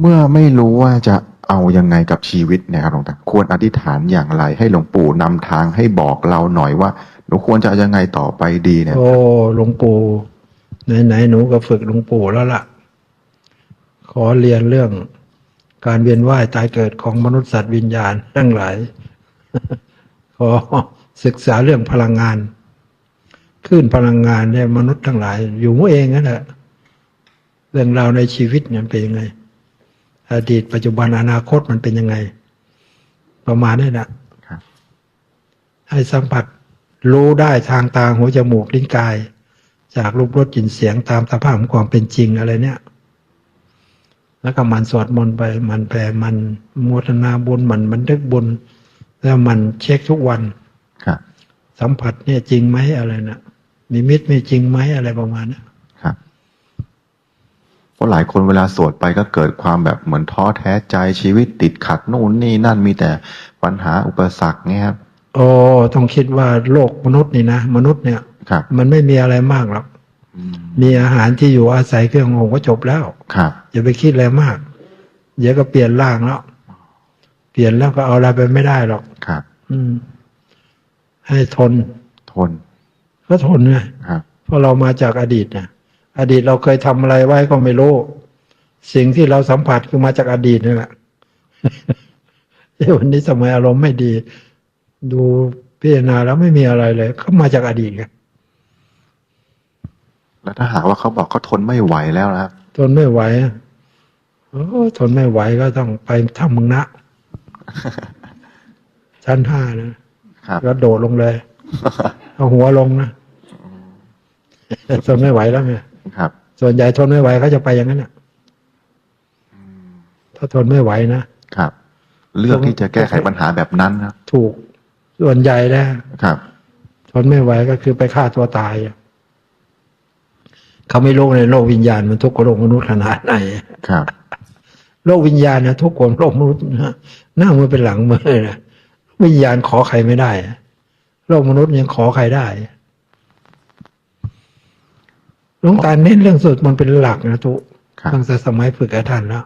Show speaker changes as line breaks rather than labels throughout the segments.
เมื่อไม่รู้ว่าจะเอายังไงกับชีวิตเนี่ยครับหลวงตาควรอธิษฐานอย่างไร ให้หลวงปู่นำทางให้บอกเราหน่อยว่าหนูควรจะเอายังไงต่อไปดีเนี่ย
โอ้หลวงปู่ไหนๆหนูก็ฝึกหลวงปู่แล้วล่ะ ขอเรียนเรื่องการเวียนว่ายตายเกิดของมนุษย์สัตว์วิญญาณทั้งหลาย ขอศึกษาเรื่องพลังงานคลื่นพลังงานเนี่ยมนุษย์ทั้งหลาย อยู่เองนั่นแหละเรื่องราวในชีวิตเนี่ยเป็นยังไง อดีตปัจจุบันอนาคตมันเป็นยังไง ประมาณนี้นะครับให้สัมผัสรู้ได้ทางตาหูจมูกลิ้นกาย จากรูปรสกลิ่นเสียงตามสภาพของความเป็นจริงอะไรเนี่ย แล้วก็หมันสวดมนต์ไปหมันแผ่หมันโมทนาบุญหมันบันทึกบุญแล้วหมันเช็คทุกวัน
ครับ
สัมผัสเนี่ยจริงไหมอะไรนะนิมิตไม่จริงไหมอะไรประมาณนี้น
ครับ เพราะหลายคนเวลาสวดไปก็เกิดความแบบเหมือนท้อแท้ใจชีวิตติดขัดนู่นนี่นั่นมีแต่ปัญหาอุปสรรคเงี้ยครับ
โอ้ต้องคิดว่าโลกมนุษย์นี่นะมนุษย์เนี่ย
ครับ
มันไม่มีอะไรมากหรอก
อืม
มีอาหารที่อยู่อาศัยเครื่องหงก็จบแล้ว
ครับ
อย่าไปคิดอะไรมากเดี๋ยวก็เปลี่ยนร่างแล้วเปลี่ยนแล้วก็เอาอะไรไปไม่ได้หรอก
ครับ
อืม ให้ทน
ทน
ก็ทนไง
ครับ
เพราะเรามาจากอดีตนะ อดีตเราเคยทำอะไรไว้ก็ไม่รู้ สิ่งที่เราสัมผัสคือมาจากอดีตนี่แหละเอ้ยวันนี้สมัยอารมณ์ไม่ดี ดูพิจารณาแล้วไม่มีอะไรเลยก็มาจากอดีตไง
แล้วถ้าหากว่าเขาบอกเขาทนไม่ไหวแล้วนะครับ
ทนไม่ไหวอะโอ้ทนไม่ไหวก็ต้องไปทำมึงนะชั้นห้านะครับก็โดดลงเลย เอาหัวลงนะทนไม่ไหวแล้วไง
ครับ
ส่วนใหญ่ทนไม่ไหวเขาจะไปอย่างนั้นน่ะถ้าทนไม่ไหวนะ
ครับ เลือกที่จะแก้ไขปัญหาแบบนั้นครับ
ถูกส่วนใหญ่นะครับ ทนไม่ไหวก็คือไปฆ่าตัวตายอะเขาไม่รู้ในโลกวิญญาณมันทุกข์กว่าโลกมนุษย์ขนาดไหน
ครับ
โลกวิญญาณนะทุกข์กว่าโลกมนุษย์นะหน้ามือเป็นหลังมือนะวิญญาณขอใครไม่ได้อะโลกมนุษย์ยังขอใครได้ หลวงตาเน้นเรื่องสุดมันเป็นหลักนะทุก
ครับ
ตั้งแต่สมัยฝึกกับท่านแล้ว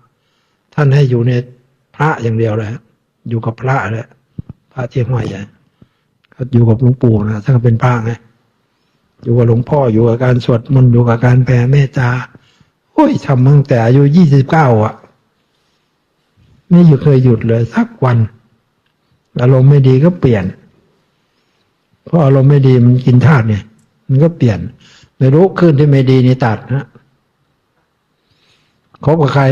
ท่านให้อยู่ในพระอย่างเดียวเลยอยู่กับพระเลยพระเทียมห้อยใหญ่ก็อยู่กับหลวงปู่นะท่านก็เป็นพระไงอยู่กับหลวงพ่ออยู่กับการสวดมนต์อยู่กับการแผ่เมตตาโอ้ยทำมาตั้งแต่อายุยี่สิบเก้าอะ ไม่อยู่เคยหยุดเลยสักวันอารมณ์ไม่ดีก็เปลี่ยนเพราะอารมณ์ไม่ดีมันกินธาตุเนี่ยมันก็เปลี่ยน ไม่รู้ขึ้นที่ไม่ดีนี่ตัดนะคบกับใคร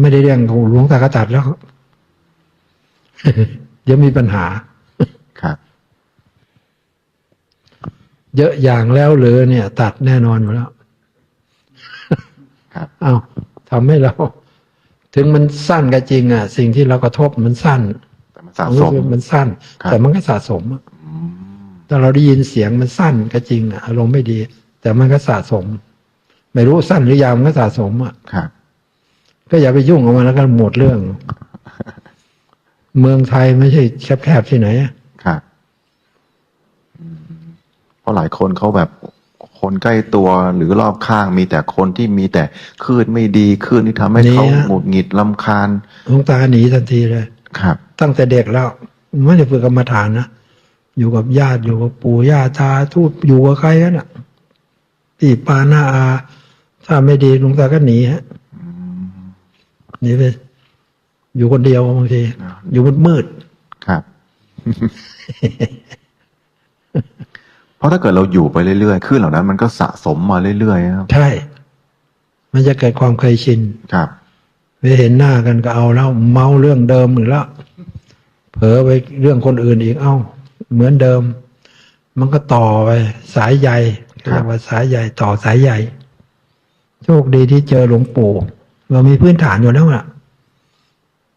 ไม่ได้เรื่องของหลวงตากระตัดแล้วเดี๋ยวมีปัญหา
ครับ
เยอะอย่างแล้วหรือเนี่ย ตัดแน่นอนอยู่แล้ว
ครับ
เอาทำให้เรา ถึงมันสั้นก็จริง อะ สิ่งที่เรากระทบมันสั้น
แต่มันสะสม
มันสั้น
ครับ
แต่มันก็สะสมอะ
อืม
แต่เราได้ยินเสียงมันสั้นก็จริงอะอารมณ์ไม่ดี แต่มันก็สะสม ไม่รู้สั้นหรือยาวมันก็สะสมอะ
ครับ
ก็อย่าไปยุ่งกับมันแล้วกันหมดเรื่อง เมืองไทยไม่ใช่แคบๆที่ไหนอะ
ครับอืมเพราะหลายคนเขาแบบคนใกล้ตัวหรือรอบข้างมีแต่คนที่มีแต่คลื่นไม่ดีคลื่นที่ทำให้เขาหงุดหงิดลำคาญ
หลวงตาหนีทันทีเลย
ครับ
ตั้งแต่เด็กแล้วไม่ได้ฝึกกรรมฐานนะอยู่กับญาติอยู่กับปู่ย่าตาทูตอยู่กับใครกันอะ ปีปาหน้าอา ถ้าไม่ดีหลวงตาก็หนีฮะ
อืม
หนีไปอยู่คนเดียวบางที
อ่า
อยู่มืด
ครับ เพราะถ้าเกิดเราอยู่ไปเรื่อยๆคลื่นเหล่านั้น มันก็สะสมมาเรื่อยๆนะครับ
ๆใช่ มันจะเกิดความเคยชิน
ครับ
ไปเห็นหน้ากันก็เอาแล้ว เมาเรื่องเดิมหรือแล้วเผลอไปเรื่องคนอื่นอีกเอ้า เหมือนเดิม มันก็ต่อไป สายใย
ครับ
เรียกว่าสายใยต่อสายใยโชคดีที่เจอหลวงปู่ เรามีพื้นฐานอยู่แล้วล่ะ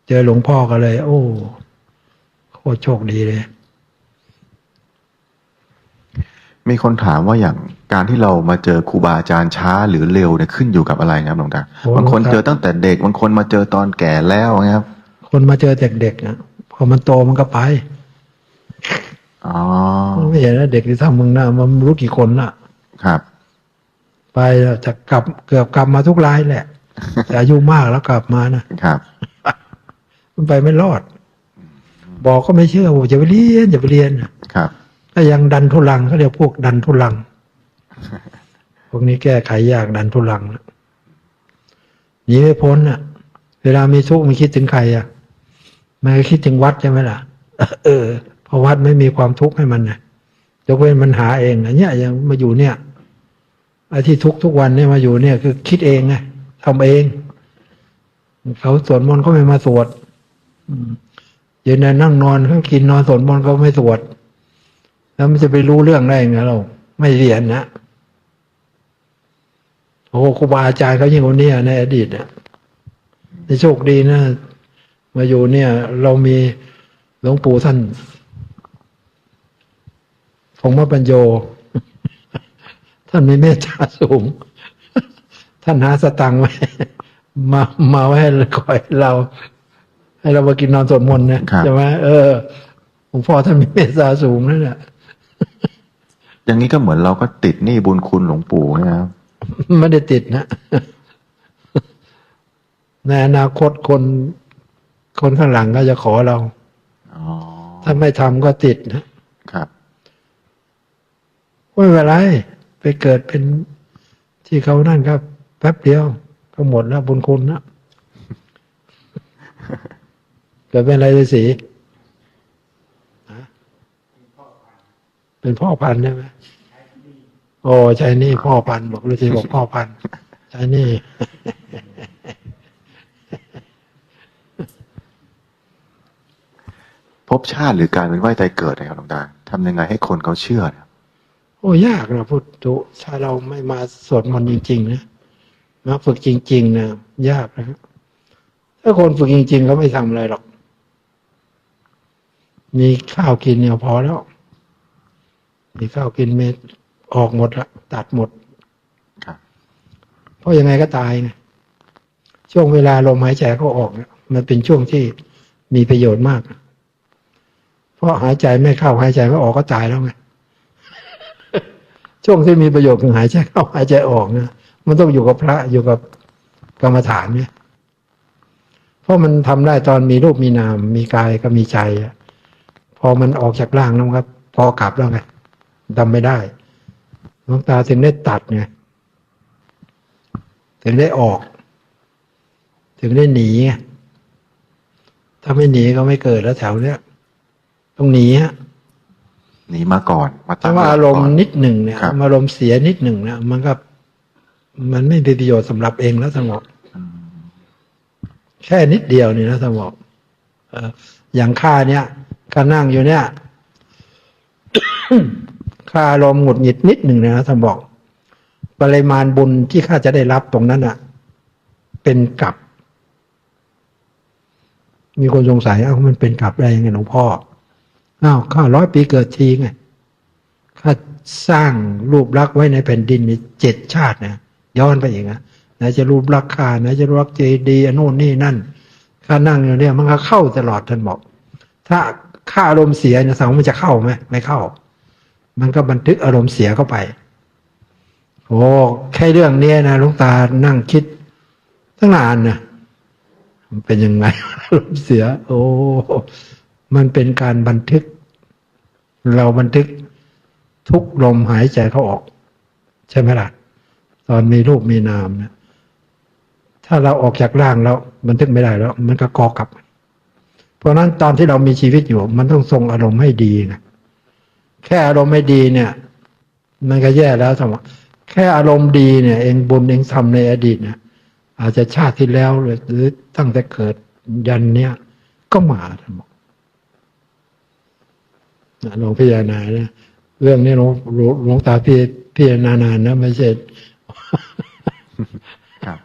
เจอหลวงพ่อก็เลย โอ้โคตรโชคดีเลย
มีคนถามว่าอย่างการที่เรามาเจอครูบาอาจารย์ช้าหรือเร็วเนี่ยขึ้นอยู่กับอะไรครับหลวงตา
โอ้
บางคน
ครับ
เจอตั้งแต่เด็กบางคนมาเจอตอนแก่แล้วนะครับ
คนมาเจอเด็กๆนะพอมันโตมันก็ไป
อ๋อ
ไม่เห็นนะเด็กที่ทำมึงหน้ามันรู้กี่คนละ
ครับ
ไปแล้วจะกลับเกือบกลับมาทุกรายแหละ แต่อายุมากแล้วกลับมานะครับ มันไปไม่รอด บอกก็ไม่เชื่อบอกจะไปเรียนจะไปเรียน
ครับ
ถ้ายังดันทุลังเขาเรียกพวกดันทุลัง พวกนี้แก้ไขยากดันทุลังนะหนีไม่พ้นอะ เวลามีทุกข์มันคิดถึงใครอะมันก็คิดถึงวัดใช่ไหมล่ะ เออเพราะวัดไม่มีความทุกข์ให้มันนะยกเว้นมันหาเองอันเนี้ยยังมาอยู่เนี่ย ไอ้ที่ทุกทุกวันเนี่ยมาอยู่เนี่ย คือคิดเองไงทำเอง เขาสวดมนต์ก็ไม่มาสวดอืมยืนนั่งนอนเขางกินนอนสวดมนต์ก็ไม่สวด แล้วมันจะไปรู้เรื่องได้ไงเรา ไม่เรียนนะโอ้ครูบาอาจารย์เขายิ่งกว่านี้ในอดีตเนี่ยในโชคดีนะมาอยู่เนี่ย เรามีหลวงปู่ท่านผงมาปัญโย ท่านมีเมตตาสูง ท่านหาสตังค์ไว้มามาไว้ให้คอยเรา ให้เรามากินนอนสวดมนต์เนี่ย
ครับ
ใช่ไหมเออหลวงพ่อท่านมีเมตตาสูงนั่นแหละ
อย่างนี้ก็เหมือนเราก็ติดหนี้บุญคุณหลวงปู่นะครับ
ไม่ได้ติดนะในอนาคตคน คนข้างหลังก็จะขอเรา
อ๋อ
ถ้าไม่ทำก็ติดนะครับ ไม่เป็นไรไป เกิดเป็นที่เขานั่นครับแป๊บเดียวก็หมดแล้วบุญคุณนะเกิดเป็นอะไรเลยสีเป็นพ่อพันธุ์ใช่ไหมโอ้ใช่นี่พ่อพันธุ์บอกฤาษีบอกพ่อพันธุ์ใช่นี่
ภพชาติหรือการเป็นว่ายตายเกิดนะครับหลวงตาทำยังไงให้คนเขาเชื่อเนี่ย
อ้ยากนะพุทธุถ้าเราไม่มาสวดมนต์จริง ๆ นะมาฝึกจริง ๆนะยากนะถ้าคนฝึกจริงๆเขาไม่ทำอะไรหรอก มีข้าวกินเนี่ยพอแล้ว มีข้าวกินเม็ดออกหมดละตัดหมด
ครับ
เพราะยังไงก็ตายไงช่วงเวลาลมหายใจเขาออกเนี่ยมันเป็นช่วงที่มีประโยชน์มาก เพราะหายใจไม่เข้าหายใจไม่ออกก็ตายแล้วไง ช่วงที่มีประโยชน์คือหายใจเข้าหายใจออกนะมันต้องอยู่กับพระอยู่กับกรรมฐานเนี่ยเพราะมันทำได้ตอนมีรูปมีนาม มีกายก็มีใจพอมันออกจากร่างแล้วมันก็พอกลับแล้วไงทำไม่ได้หลวงตาถึงได้ตัดไงถึงได้ออก ถึงได้หนี ถ้าไม่หนีก็ไม่เกิดแล้วแถวเนี้ยต้องหนีฮะ
นีมาก่อนมาตั้
ถ้างว่า
หลัก
อารม
ก่
ณ์นิดหนึ่งเนี่ย
ครับ
อารมณ์เสียนิดหนึ่งเนี่ยมันก็มันไม่เป็นประโยชน์สำหรับเองแล้วสงบ
อืม
แค่นิดเดียวนี่นะสงบเอ่ออย่างข้าเนี่ยข้านั่งอยู่เนี่ยข้าอารมณ์หงุดหงิดนิดหนึ่งนะท่านบอก ปริมาณบุญที่ข้าจะได้รับตรงนั้นอะเป็นกับ มีคนสงสัยเอ้ามันเป็นกับได้ยังไงหลวงพ่อ อ้าวข้าร้อยปีเกิดทีไงข้าสร้างรูปลักษณ์ไว้ในแผ่นดินมีเจ็ดชาตินะย้อนไปอีกนะไหนจะรูปลักษณ์ข้าไหนจะรูปลักษณ์เจดีย์นโน่นนี่นั่นข้านั่งอยู่เนี่ยมันก็เข้าตลอดท่านบอก ถ้าข้าอารมณ์เสียเนี่ยสังมันจะเข้าไหมไม่เข้า มันก็บันทึกอารมณ์เสียเข้าไปโอ้แค่เรื่องเนี้ยนะหลุงตานั่งคิดตั้งนานนะมันเป็นยังไงอารมณ์เสีย โอ้ มันเป็นการบันทึก เราบันทึกทุกลมหายใจเขาออก ใช่ไหมล่ะ ตอนมีรูปมีนามเนะถ้าเราออกจากร่างแล้วบันทึกไม่ได้แล้ว มันก็กอกลับ เพราะฉะนั้นตอนที่เรามีชีวิตอยู่ มันต้องทรงอารมณ์ให้ดีนะแค่อารมณ์ไม่ดีเนี่ย มันก็แย่แล้วสมมติแค่อารมณ์ดีเนี่ยเองบุญเองทำในอดีตเนี่ยอาจจะชาติที่แล้วหรือตั้งแต่เกิดยันเนี่ยก็มาท่านบอก นะลองพิจารณาเนี่ยเรื่องนี้หลวงหลวงหลวงตาพี่พิจารณานานนะไม่ใช่
ครับ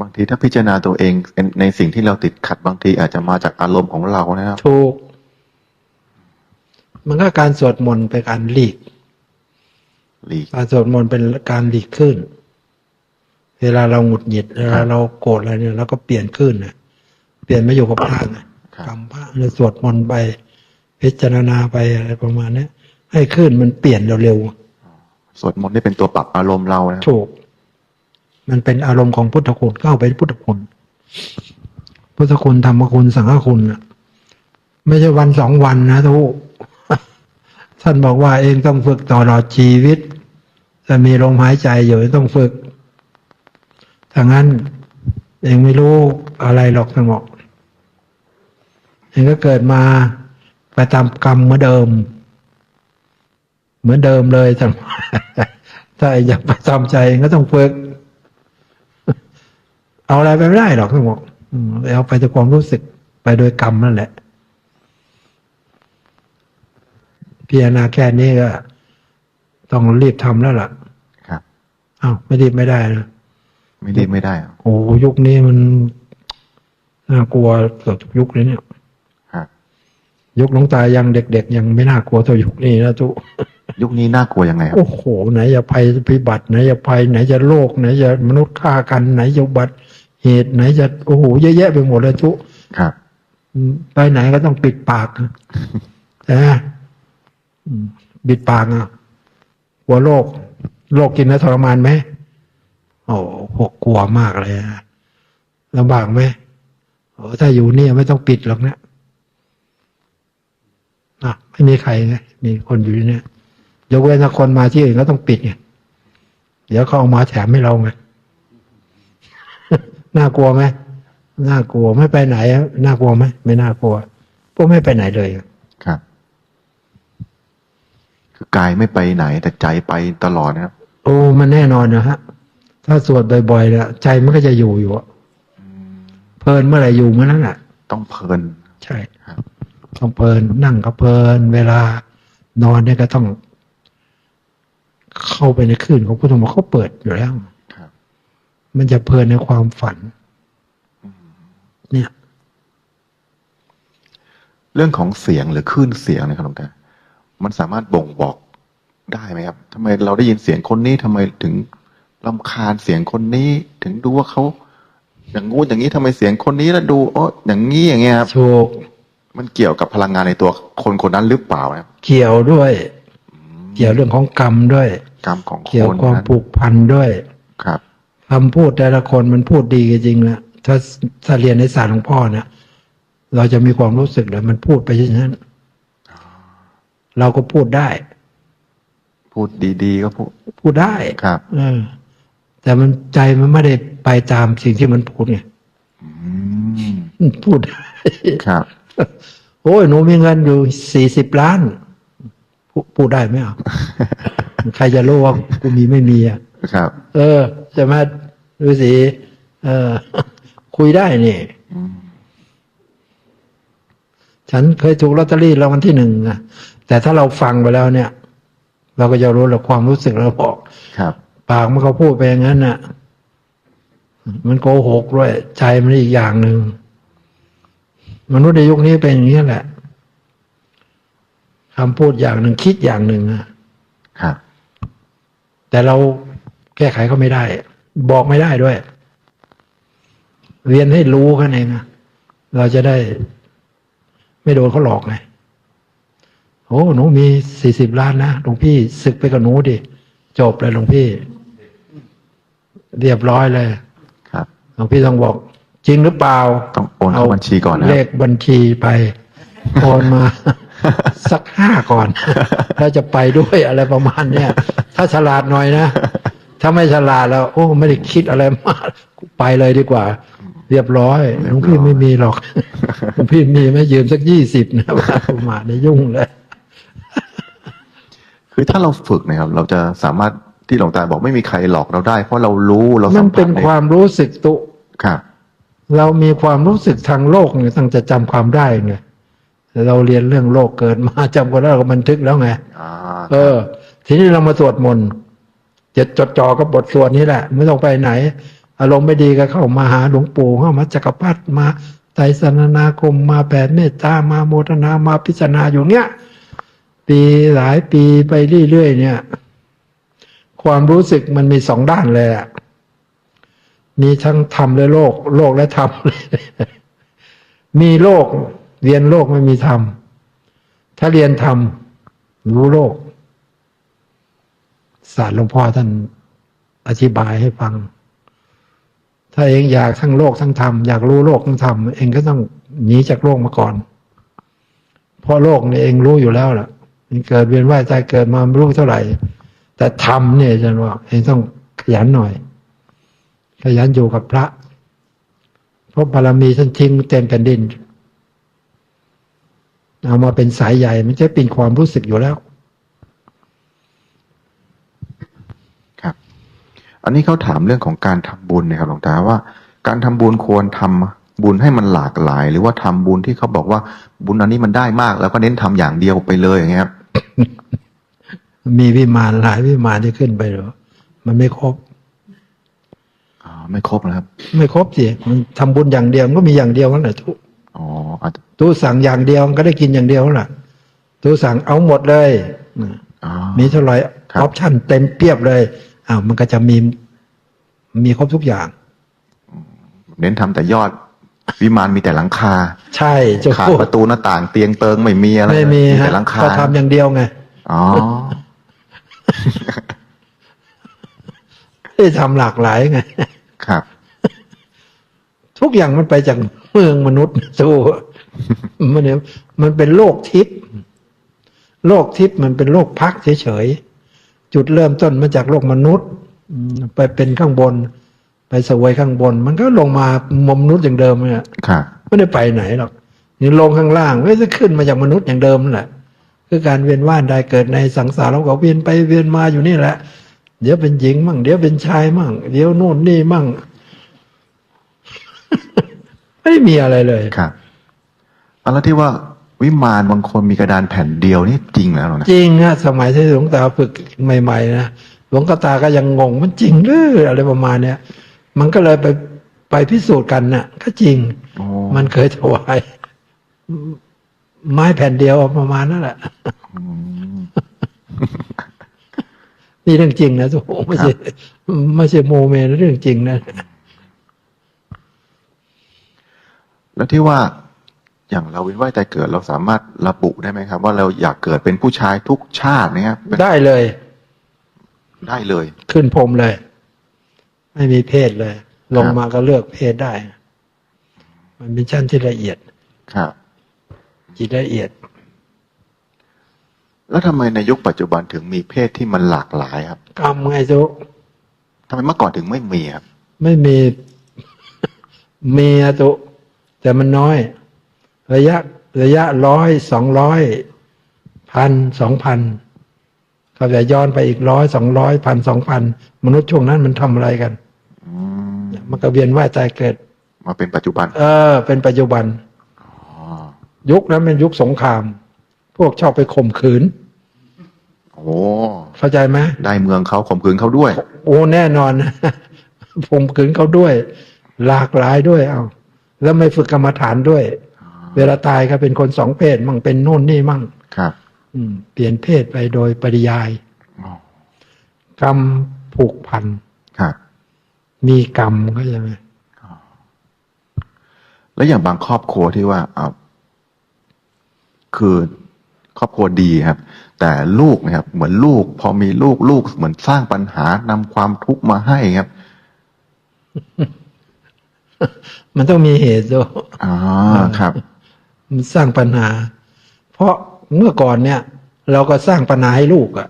บางทีถ้าพิจารณาตัวเองในในสิ่งที่เราติดขัดบางทีอาจจะมาจากอารมณ์ของเรานะครับ
ถูกมันก็การสวดมนต์เป็นการหลีก
หลีก
การสวดมนต์เป็นการหลีกขึ้น เวลาเราหงุดหงิดเวลาเราโกรธอะไรเนี่ยเราก็เปลี่ยนขึ้นนะเปลี่ยนมาอยู่กับพระนะครับ กรรมพระเนี่ยสวดมนต์ไป พิจารณาไปอะไรประมาณเนี้ยให้ขึ้นมันเปลี่ยนเร็ว
สวดมนต์นี่เป็นตัวปรับอารมณ์เรานะ
ๆถูก มันเป็นอารมณ์ของพุทธคุณเข้าไปพุทธคุณ พุทธคุณธรรมคุณสังฆคุณน่ะไม่ใช่วันสองวันนะทุกท่านบอกว่าเองต้องฝึกตลอดชีวิตจะมีลมหายใจอยู่ต้องฝึกถ้างั้น เองไม่รู้อะไรหรอกท่านบอก เองก็เกิดมาไปตามกรรมเหมือนเดิม เหมือนเดิมเลยท่านถ้าอยากไปตามใจเองก็ต้องฝึก เอาอะไรไปไม่ได้หรอกท่านบอกอืมเอาไปด้วยความรู้สึกไปโดยกรรมนั่นแหละพิจารณาแค่นี้ก็ ต้องรีบทำแล้วล่ะ
ครับ
อ้าวไม่รีบไม่ได้นะ
ไม่รีบไม่ได้อะ
โอ้โหยุคนี้มันน่ากลัวเกือบทุกยุคเลยเนี่ย
ครับ
ยุคหลวงตายังเด็ก ๆ ยังไม่น่ากลัวเท่ายุคนี้นะทุก
ยุคนี้น่ากลัวยังไงครับ
โอ้โห ไหนจะภัยพิบัติไหนจะภัยไหนจะโรคไหนจะมนุษย์ฆ่ากันไหนจะอุบัติเหตุไหนจะโอ้โหเยอะแยะไปหมดเลยทุก
ครับ
อืมไปไหนก็ต้องปิดปากนะใช่ไหมอืมปิดปากอะกลัวโรคโรคกินแล้วทรมานไหมโอ้โหกลัวมากเลยอะลำบากไหมโอ้ถ้าอยู่เนี่ยไม่ต้องปิดหรอกนะ อะไม่มีใครไงมีคนอยู่ที่เนี่ยยกเว้นถ้าคนมาที่อื่นก็ต้องปิดไงเดี๋ยวเขาเอามาแถมให้เราไงน่ากลัวไหมน่ากลัวไม่ไปไหนอะน่ากลัวไหมไม่น่ากลัวพวกไม่ไปไหนเลยอะ
ครับคือกายไม่ไปไหน แต่ใจไปตลอดนะครับ
โอ้มันแน่นอนนะฮะ ถ้าสวดบ่อยๆเนี่ยใจมันก็จะอยู่อยู่อะเพลินเมื่อไหร่อยู่เมื่อนั้นอะ
ต้องเพลิน
ใช่
ครับ
ต้องเพลินนั่งก็เพลิน เวลานอนเนี่ยก็ต้อง เข้าไปในคลื่นของพุทธมนต์เขาเปิดอยู่แล้ว
ครับ
มันจะเพลินในความฝัน เนี่ย
เรื่องของเสียงหรือคลื่นเสียงนะครับหลวงตามันสามารถบ่งบอกได้ไหมครับทำไมเราได้ยินเสียงคนนี้ทำไมถึงรำคาญเสียงคนนี้ ถึงดูว่าเขาอย่างงู้นอย่างนี้ทำไมเสียงคนนี้แล้วดูอ๋ออย่างนี้อย่างเงี้ยครับ
โชค
มันเกี่ยวกับพลังงานในตัวคนคนนั้นหรือเปล่านะครับ
เกี่ยวด้วย เกี่ยวเรื่องของกรรมด้วย
กรรมของค
เกี่ยวนความ
นั้น
ผูกพันด้วย
ครับ
คำพูดแต่ละคนมันพูดดีจริงๆนะถ้าถ้าเรียนในศาสตร์ของพ่อเนี่ยเราจะมีความรู้สึกเลยมันพูดไปเช่นนั้น เราก็พูดได้
พูดดีๆก็พูด
พูดได้
ครับ
เออแต่มันใจมันไม่ได้ไปตามสิ่งที่มันพูดไง
อืม
มันพูดได้
ครับ
โอ้ยหนูมีเงินอยู่สี่สิบล้านพูพูดได้ไหมอะใครจะรู้ว่ากูมีไม่มีอะ
ครับ
เออจะมาดูสิเออ คุยได้นี่
อืม
ฉันเคยถูกลอตเตอรี่รางวัลที่หนึ่งนะแต่ถ้าเราฟังไปแล้วเนี่ย เราก็จะรู้แหละความรู้สึกเราบอก
ครับ
ปากมันก็พูดไปอย่างนั้นน่ะ มันโกหกด้วยใจมันอีกอย่างหนึ่ง มนุษย์ในยุคนี้เป็นอย่างนี้แหละคำพูดอย่างหนึ่งคิดอย่างหนึ่งอะ
ครับ
แต่เราแก้ไขเขาไม่ได้ บอกไม่ได้ด้วย เรียนให้รู้แค่นั้นเองนะเราจะได้ ไม่โดนเขาหลอกไงโอ้หนูมีสี่สิบล้านนะหลวงพี่ศึกไปกับหนูดิจบเลยหลวงพี่ เรียบร้อยเลย
ครับ
หลวงพี่ต้องบอก จริงหรือเปล่า
ต้องโอนเข้าบัญชีก่อนนะค
เล
รับ
ขบัญชีไปโอนมา สักห้าก่อนแล้วจะไปด้วยอะไรประมาณเนี้ยถ้าฉลาดหน่อยนะถ้าไม่ฉลาดแล้ว โอ้ ไม่ได้คิดอะไรมากไปเลยดีกว่า เรียบร้อยหลวงพี่ไม่มีหรอกหลวงพี่มีไหม่ยืมสักยี่สิบนะประมาณนี้ยุ่งเลย
คือถ้าเราฝึกนะครับ เราจะสามารถที่หลวงตาบอกไม่มีใครหลอกเราได้ เพราะเรารู้เรา
มั
สั
น
มผั
เป็
ส
น
ได้
ความรู้สึกตุ
ครับ
เรามีความรู้สึกทางโลกเนี่ยตั้งจะจำความได้ไงเราเรียนเรื่องโลกเกิดมาจำก็ได้เราก็บันทึกแล้วไง
อ่า
เออ ทีนี้เรามาสวดมนต์จะจดจ่อกับบทสวดนี้แหละ ไม่ต้องไปไหน อารมณ์ไม่ดีก็เข้ามาหาหลวงปู่เข้ามาจักรพรรดิมาไตรสนนาคมมาแผ่เมตตามาโมทนามาพิจารณาอยู่เนี้ยปีหลายปีไปเรื่อยๆเนี่ย ความรู้สึกมันมีสองด้านเลยอะ มีทั้งธรรมและโลก โลกและธรรม มีโลก เรียนโลกไม่มีธรรม ถ้าเรียนธรรมรู้โลก ศาสตร์หลวงพ่อท่านอธิบายให้ฟัง ถ้าเองอยากทั้งโลกทั้งธรรมอยากรู้โลกทั้งธรรมเองก็ต้องหนีจากโลกมาก่อน เพราะโลกเนี่ยเองรู้อยู่แล้วล่ะเองเกิดเวียนว่ายตายเกิดมาไม่รู้เท่าไหร่ แต่ธรรมเนี่ยอาจารย์ว่าเองต้องขยันหน่อย ขยันอยู่กับพระ เพราะบารมีท่านทิ้งเต็มแผ่นดิน เอามาเป็นสายใหญ่มันจะเป็นความรู้สึกอยู่แล้ว
ครับ อันนี้เขาถามเรื่องของการทำบุญนะครับหลวงตาว่า การทำบุญควรทำบุญให้มันหลากหลาย หรือว่าทำบุญที่เขาบอกว่าบุญอันนี้มันได้มาก แล้วก็เน้นทำอย่างเดียวไปเลยอย่างเงี้ยครับ
มีวิมานหลายวิมานที่ขึ้นไปเหรอ มันไม่ครบ
อ๋อ ไม่ครบนะครับ
ไม่ครบสิมันทำบุญอย่างเดียวมันก็มีอย่างเดียวนั่นแหละทุก
อ๋ออาจจะ
ตูสั่งอย่างเดียวมันก็ได้กินอย่างเดียวนั่นแหละตูสั่งเอาหมดเลยนะ
อ๋อ
มีเท่าไหร่
ครั
อบ อปชั่นเต็มเปียบเลยอ้าวมันก็จะมีมีครบทุกอย่าง
เน้นทำแต่ยอด วิมานมีแต่หลังคา
ใช่เจ้า
ขาด
พูด
ประตูหน้าต่างเตียงเติงไม่มีอะไร
ไม่มีฮะ
แต่หลังคา
ก็ทำอย่างเดียวไง
อ๋อ
ไม่ได้ทำหลากหลายไง
ครับ
ทุกอย่างมันไปจากเมืองมนุษย์สู้มันเนี่ยมันเป็นโลกทิพย์โลกทิพย์มันเป็นโลกพักเฉยๆจุดเริ่มต้นมาจากโลกมนุษย์อืมไปเป็นข้างบน ไปสวยข้างบน มันก็ลงมามมนุษย์อย่างเดิมเนี่ย
ครับ
ไม่ได้ไปไหนหรอกนี่ลงข้างล่างก็จะขึ้นมาจากมนุษย์อย่างเดิมนั่นแหละคือการเวียนว่ายได้เกิดในสังสารวัฏเวียนไปเวียนมาอยู่นี่แหละ เดี๋ยวเป็นหญิงมั่ง เดี๋ยวเป็นชายมั่ง เดี๋ยวโน่นนี่มั่ง ไม่มีอะไรเลย
ครับเอาแล้วที่ว่าวิมานบางคนมีกระดานแผ่นเดียวนี่จริงแล้วเหรอนะ
จริงนะสมัยที่หลวงตาฝึกใหม่ๆนะหลวงตาก็ยังงงมันจริงหรืออะไรประมาณเนี้ยมันก็เลยไปไปพิสูจน์กันน่ะ ก็จริง
โอ้
มันเคยถวายไม้แผ่นเดียวประมาณนั่นแหละ
อืม
นี่เรื่องจริงนะทุกคนไม่ใช่ไม่ใช่โมเมนะเรื่องจริงนะ
แล้วที่ว่าอย่างเราเวียนว่ายตายเกิดเราสามารถระบุได้ไหมครับ ว่าเราอยากเกิดเป็นผู้ชายทุกชาตินะครับเป็น
ได้เลย
ได้เลย
ขึ้นพรมเลย ไม่มีเพศเลย ลงมาก็เลือกเพศได้ มันเป็นชั้นที่ละเอียด
ครับ
จิตละเอียด
แล้วทำไมในยุคปัจจุบันถึงมีเพศที่มันหลากหลายครับ
กรรมไงจุ
ทำไมเมื่อก่อนถึงไม่มีครับ
ไม่มีมีอะตุแต่มันน้อย ระยะระยะร้อยสองร้อยพันสองพันเขาจะย้อนไปอีกร้อยสองร้อยพันสองพันมนุษย์ช่วงนั้นมันทำอะไรกัน
อืม
มันก็เวียนว่ายตายเกิด
มาเป็นปัจจุบัน
เออ เป็นปัจจุบัน
อ๋อ
ยุคนั้นเป็นยุคสงคราม พวกชอบไปข่มขืน
โอ้
เข้าใจไหม
ได้เมืองเขาข่มขืนเขาด้วย
โอ้แน่นอนข่มขืนเขาด้วย หลากหลายด้วยเอาแล้วไม่ฝึกกรรมฐานด้วย เวลาตายก็เป็นคนสองเพศมั่งเป็นโน่นนี่มั่ง
ครับ
อืม เปลี่ยนเพศไปโดยปริยาย
อ๋อก
รรมผูกพัน
ครับ
มีกรรมก็ใช่ไหม
แล้วอย่างบางครอบครัวที่ว่าเอาคือ ครอบครัวดีครับ แต่ลูกนะครับ เหมือนลูก พอมีลูกลูกเหมือนสร้างปัญหานำความทุกข์มาให้ครับ
มันต้องมีเหตุด้วย
อ๋อครับ
มันสร้างปัญหา เพราะเมื่อก่อนเนี่ย เราก็สร้างปัญหาให้ลูกอะ่ะ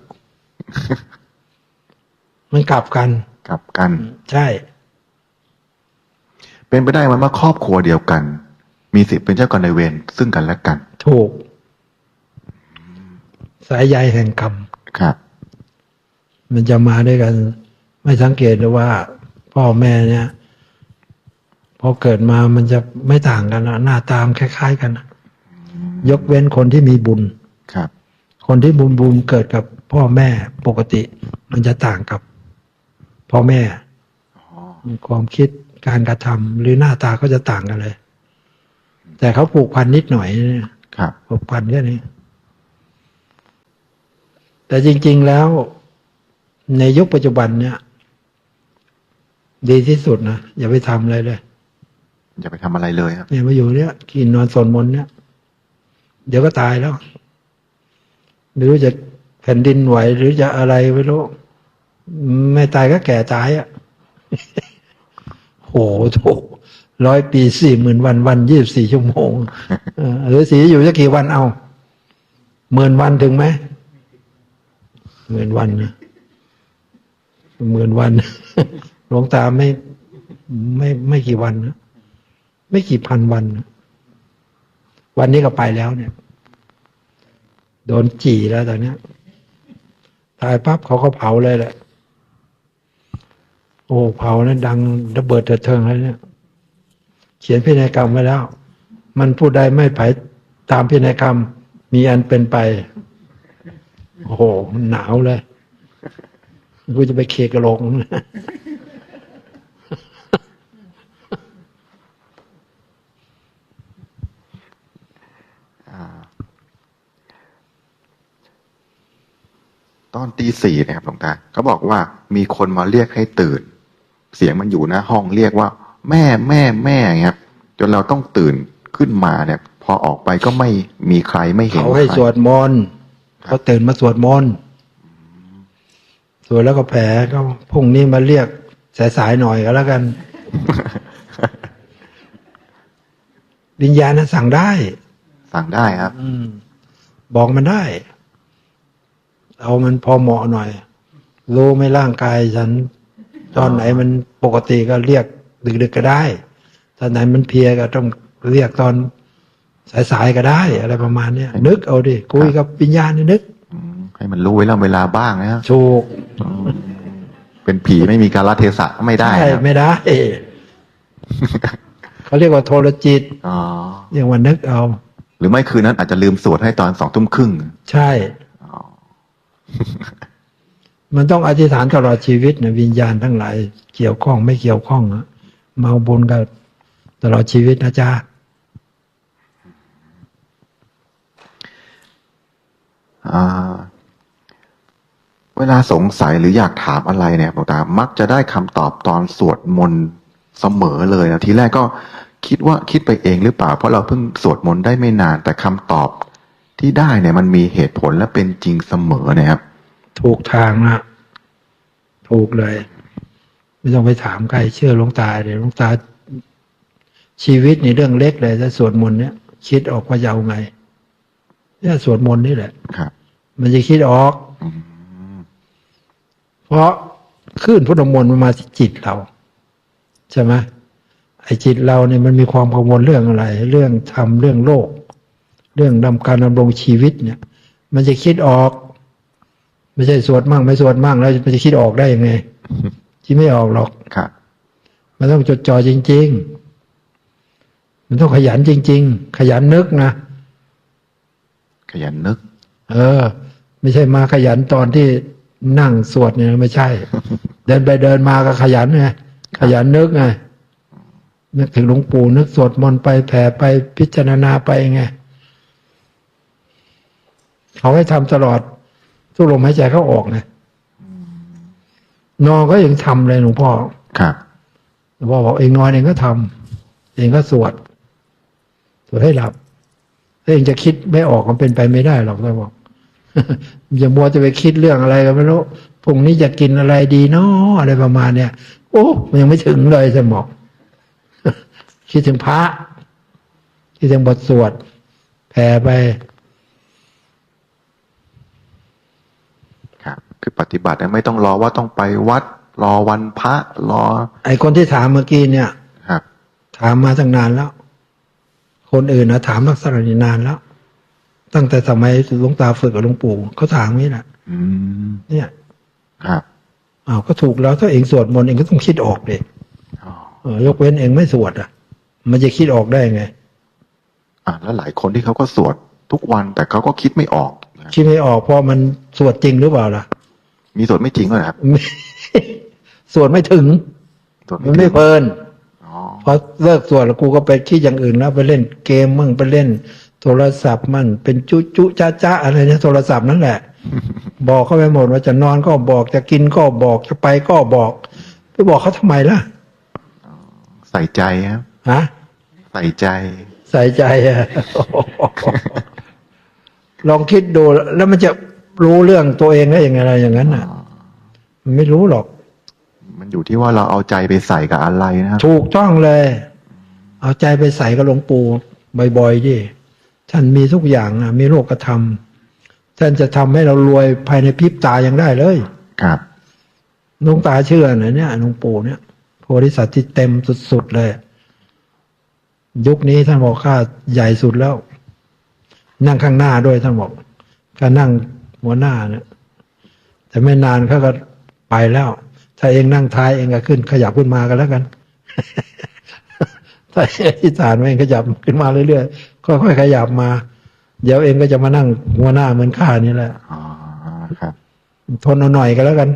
มันกลับกัน
กลับกัน
ใช่
เป็นไปได้ไหมว่าครอบครัวเดียวกัน มีสิทธิ์เป็นเจ้ากรรมนายเวรซึ่งกันและกัน
ถูก สายใยแห่งกรรม
ครับ
มันจะมาด้วยกัน ไม่สังเกตเลยว่า พ่อแม่เนี่ยพอเกิดมามันจะไม่ต่างกันนะหน้าตามคล้าย ๆ กันนะยกเว้นคนที่มีบุญ
ครับ
คนที่บุญบุญเกิดกับพ่อแม่ปกติ มันจะต่างกับ พ่อแม่
อ๋อ
ความคิดการกระทำหรือหน้าตาก็จะต่างกันเลย แต่เขาผูกพันนิดหน่อยเนี่ย
ครับ
ผูกพันแค่นี้ แต่จริง ๆ แล้วในยุคปัจจุบันเนี่ย ดีที่สุดนะ อย่าไปทำอะไรเลย
อย่าไปทำอะไรเลยครับ
เนี่ยมาอยู่เนี่ยกินนอนสนมนต์เนี่ย เดี๋ยวก็ตายแล้ว ไม่รู้จะแผ่นดินไหวหรือจะอะไรไม่รู้ ไม่ตายก็แก่ตายอะ่ะ โหโถร้อยปีสี่หมื่นวันวันยี่บสี่ชั่วโมงเออหรือสีอยู่สักกี่วันเอาหมื่นวันถึงไหม หมื่นวันนะหมื่นวันหลวงตาไม่ไม่ไม่กี่วันนะไม่กี่พันวันนะวันนี้ก็ไปแล้วเนี่ย โดนจี่แล้วตอนนี้ตายปั๊บเขาก็เผาเลยแหละ โอ้เผานั้นดังระเบิดเถิดเทิงแล้วเนี่ย เขียนพินัยกรรมไว้แล้ว มันผู้ใดไม่ไผตามพินัยกรรม มีอันเป็นไป โอ้โห มันหนาวเลยกูจะไปเคกระโหลก
ตอนตีสี่นะครับหลวงตาเขาบอกว่ามีคนมาเรียกให้ตื่น เสียงมันอยู่หน้าห้องเรียกว่า แม่แม่แม่อย่างเงี้ยจนเราต้องตื่นขึ้นมาเนี่ย พอออกไปก็ไม่มีใครไม่เห็น
เขาให้
ใคร
สวดมนต์ เขาตื่นมาสวดมนต์สวดแล้วก็แผลก็พรุ่งนี้มาเรียกสายๆหน่อยก็แล้วกัน วิญญาณนะสั่งได้
สั่งได้ครับ
อืมบอกมันได้ เอามันพอเหมาะหน่อย รู้ไหม่ร่างกายฉัน ตอนไหนมันปกติก็เรียกดึกๆก็ได้ ตอนไหนมันเพลียก็ต้องเรียกตอน สายๆก็ได้อะไรประมาณเนี้ยนึกเอาดิคุยกับวิญญาณนี่นึก
อืมให้มันรู้เวลาเวลาบ้างนะครับ
ถูก
อืมเป็นผีไม่มีการละเทศะก็ไม่ได้
ใช่
ครับ
ไม่ได้เขาเรียกว่าโทรจิต
อ๋อ
เรียกว่านึกเอา
หรือไม่คืนนั้นอาจจะลืมสวดให้ตอนสองทุ่มครึ่ง
ใช่
อ๋อ
มันต้องอธิษฐานตลอดชีวิตนะวิญญาณทั้งหลาย เกี่ยวข้องไม่เกี่ยวข้องอะมาเอาบุญกันตลอดชีวิตนะจ๊ะ
อ่า เวลาสงสัยหรืออยากถามอะไรเนี่ยหลวงตา มักจะได้คำตอบตอนสวดมนต์เสมอเลยนะทีแรกก็คิดว่าคิดไปเองหรือเปล่า เพราะเราเพิ่งสวดมนต์ได้ไม่นานแต่คำตอบที่ได้เนี่ย มันมีเหตุผลและเป็นจริงเสมอนะครับ
ถูกทางนะถูกเลย ไม่ต้องไปถามใครเชื่อหลวงตาเดี๋ยวหลวงตา ชีวิตในเรื่องเล็กเลยถ้าสวดมนต์เนี่ย คิดออกว่าจะเอาไงเนี่ยสวดมนต์นี่แหละ
ครับ
มันจะคิดออก
อืม
เพราะคลื่นพุทธมนต์มันมาที่จิตเรา ใช่ไหมไอ้จิตเราเนี่ยมันมีความกังวลเรื่องอะไร เรื่องธรรมเรื่องโลก เรื่องดำการดำรงชีวิตเนี่ย มันจะคิดออก ไม่ใช่สวดมั่งไม่สวดมั่งแล้วมันจะคิดออกได้ยังไงคิดไม่ออกหรอก
ครับ
มันต้องจดจ่อจริง ๆ มันต้องขยันจริง ๆ ขยันนึกนะ
ขยันนึก
เออ ไม่ใช่มาขยันตอนที่นั่งสวดเนี่ยไม่ใช่ เดินไปเดินมาก็ขยันไงขยันนึกไงนึกถึงหลวงปู่นึกสวดมนต์ไปแผ่ไปพิจารณาไปไงเขาให้ทำตลอดทุกลมหายใจเขาออกไงนอนก็ยังทำเลยหลวงพ่อ
ครับ
หลวงพ่อบอกเองนอนเองก็ทำเองก็สวดสวดให้หลับถ้าเองจะคิดไม่ออกมันเป็นไปไม่ได้หรอกท่านบอก อย่ามัวจะไปคิดเรื่องอะไรกันไม่รู้พรุ่งนี้จะกินอะไรดีเนาะอะไรประมาณเนี้ยโอ้มันยังไม่ถึงเลยสมองคิดถึงพระ คิดถึงบทสวดแผ่ไป
ครับ คือปฏิบัติเนี่ยไม่ต้องรอว่าต้องไปวัด รอวันพระรอ
ไอ้คนที่ถามเมื่อกี้เนี่ย
ครับ
ถามมาตั้งนานแล้ว คนอื่นนะถามลักษณะนี้นานแล้ว ตั้งแต่สมัยหลวงตาฝึกกับหลวงปู่เขาถามนี่แหละ
อืม
เนี่ย
ครับ
อ้าวก็ถูกแล้วถ้าเองสวดมนต์เองก็ต้องคิดออกเลย
อ๋อ
เออยกเว้นเองไม่สวดอะ มันจะคิดออกได้ไง
อะแล้วหลายคนที่เขาก็สวดทุกวันแต่เขาก็คิดไม่ออกนะครับ
คิดไม่ออกเพราะมันสวดจริงหรือเปล่าล่ะ
มีสวดไม่จริงด้วยเหรอครับ
ไม่สวดไม่ถึง
สวด
มันไม่
จริง
เพลิน
อ๋อ
พอเลิกสวดแล้วกูก็ไปคิดอย่างอื่นแล้วไปเล่นเกมมั่งไปเล่น โทรศัพท์มั่งเป็นจุจุจ้าจ้าอะไรเนี่ยโทรศัพท์นั่นแหละ บอกเขาไปหมดว่าจะนอนก็บอกจะกินก็บอกจะไปก็บอก ไปบอกเขาทำไมล่ะ
ใส่ใจครับ
ฮะ
ใส่ใจ
ใส่ใจอะลองคิดดูแล้วมันจะรู้เรื่องตัวเองได้ยังไงอะไรอย่างนั้นน่ะ มันไม่รู้หรอก
มันอยู่ที่ว่าเราเอาใจไปใส่กับอะไรนะครับ
ถูกต้องเลย เอาใจไปใส่กับหลวงปู่บ่อยๆดิ ท่านมีทุกอย่างนะมีโลกธรรมท่านจะทำให้เรารวยภายในพริบตายังได้เลย
ครับ
หลวงตาเชื่อนะเนี่ยหลวงปู่เนี่ยโพธิสัตว์ที่เต็มสุดๆเลย ยุคนี้ท่านบอกข้าใหญ่สุดแล้ว นั่งข้างหน้าด้วยท่านบอกก็นั่งหัวหน้าเนี่ยแต่ไม่นานเขาก็ไปแล้ว ถ้าเองนั่งท้ายเองก็ขึ้น ขยับขึ้นมากันแล้วกันถ้าอธิษฐานไว้เองขยับขึ้นมาเรื่อยๆ ค่อยๆขยับมา เดี๋ยวเองก็จะมานั่งหัวหน้าเหมือนข้านี่แหละ
อ๋อครับ
ทนเอาหน่อยกันแล้วกัน